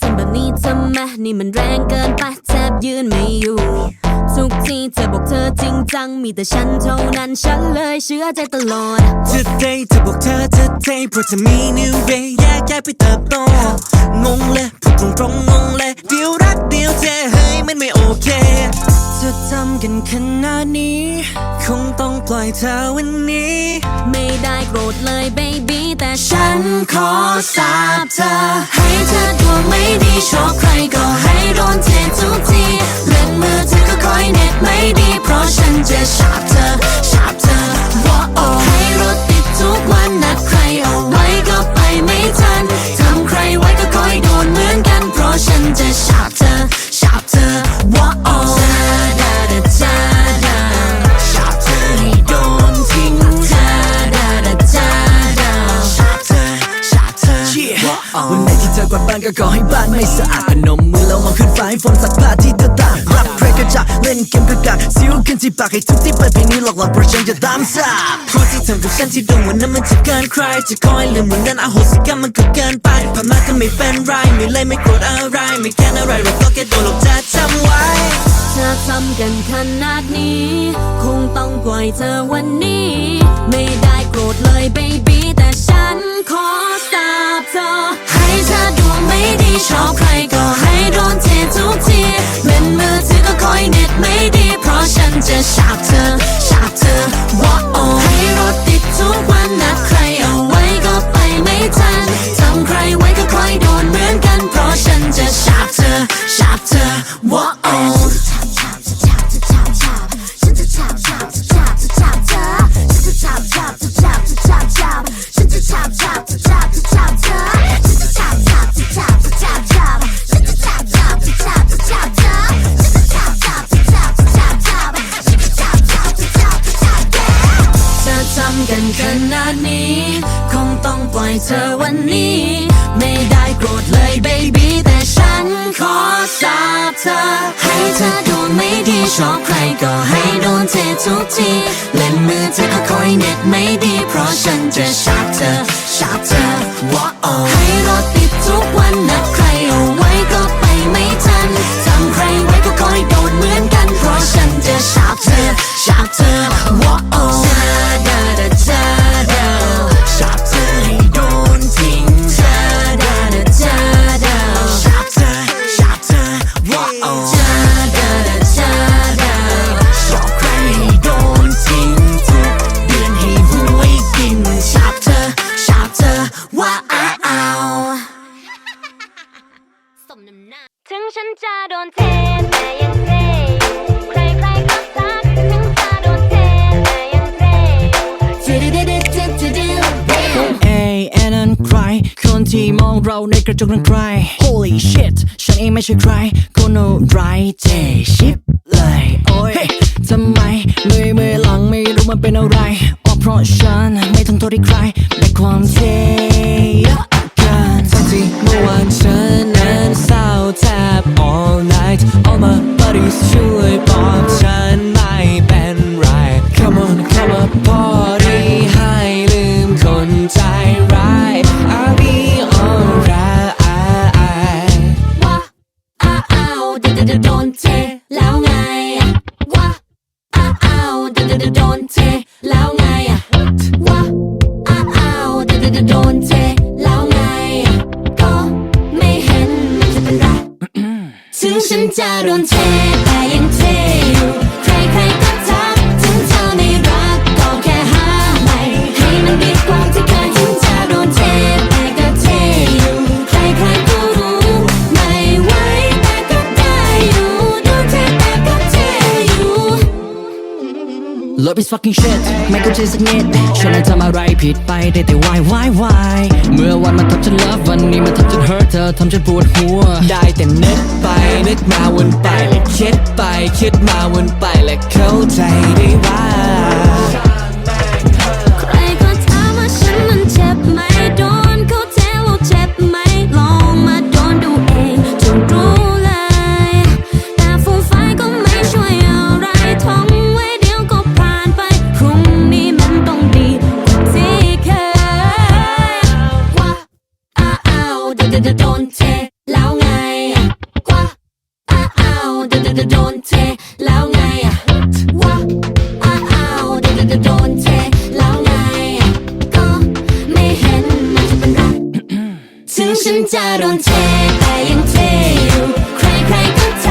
ทำแบบนี้ทำไมนี่มันแรงเกินไปแทบยืนไม่อยู่ ทุกทีเธอบอกเธอจริงจัง มีแต่ฉันเท่านั้นฉันเลยเชื่อใจตลอด Today เธอบอกเธอเธอเทเพราะเธอมี new day แยกย้ายไปเติบโตงงเลยพูดตรงตรงๆงงเลยเดียวรักเดียวเทเฮ้ยมันไม่โอเค เธอทำกันขนาดนี้ คงต้องปล่อยเธอวันนี้ ไม่ได้โกรธเลย baby แต่ฉันขอสาบเธอ ให้เธอดวงไม่ดีชอบใครก็ให้โดน จะชาบเธอชาบเธอว่าโอให้รถติดทุกวันนัดใครเอาไว้ก็ไปไม่ทันทำใครไว้ก็คอยโดนเหมือนกัน เพราะฉันจะชาบเธอชาบเธอว่าโอชาดาดาชาดาชาบเธอให้โดนทิ้งชาดาดาชาดาชาบเธอชาบเธอวันไหนที่เธอกวาดบ้านก็ขอให้บ้านไม่สะอาดพนมมือแล้วมองขึ้นฟ้าให้ฝนสักผ้าที่ กมกระกากสิวขึ้นที่ปากให้ทุกที่ไปิดเพลงนี้หลอกหลอนเพราะฉันจะตามสาบเพราะที่ทำกับฉันที่ดวงวันนั้นมันจะเกินใคร จะคอยลืมวันนั้นอโหสิกรรมมันก็เกินไปผ่านมาก็ไม่เป็นไรไม่เลยไม่โกรธอะไรไม่แค้นอะไรเราก็แค่โดนหลอกจะจำไว้เธอทำกันขนาดนี้ คงต้องปล่อยเธอวันนี้ ไม่ได้ กันขนาดนี้ คงต้องปล่อยเธอวันนี้ ไม่ได้โกรธเลยเบบี้แต่ฉันขอสาบเธอ ให้เธอโดนไม่ดีชอบใครก็ให้โดนเททุกทีเล่นมือเธอก็คอยเน็ตไม่ดี เพราะฉันจะชาบเธอชาบเธอว่าอให้รถ ถึงฉันจะโดนเทแต่ยังเทอยู่ใครๆก็ทัก ถึงจะโดนเทแต่ยังเทอยู่ เอ้ยแอนนั้นใคร คนที่มองเราในกระจกนั้นใคร Holy shit ฉันเองไม่ใช่ใคร คนอะไรเทชิปเลย โอ้ย ทำไมเมื่อเมื่อหลังไม่รู้มันเป็นอะไรอ๋อเพราะฉันไม่ต้องโทษที่ใครแต่ความเท All my buddies feel like up is fucking shit ไม่เข้าใจสักนิดฉันเลยทำอะไรผิดไปได้แต่ why why why เมื่อวันมันทำฉัน love วันนี้มันทำฉัน hurt เธอทำฉันปวดหัว ได้แต่นึกไปนึกมาวนไปและคิดไปคิดมาวนไปและเข้าใจ ดี๋ยวโดนเทแล้วไงว้าอ้าวเดี๋ยวจะโดนเทแล้วไงว้าอ้าวเดี๋ยวจะโดนเทแล้วไงก็ไม่เห็นมันจะเป็นไรถึงฉันจะโดนเทแต่ยังเทอยู่ใครใครก็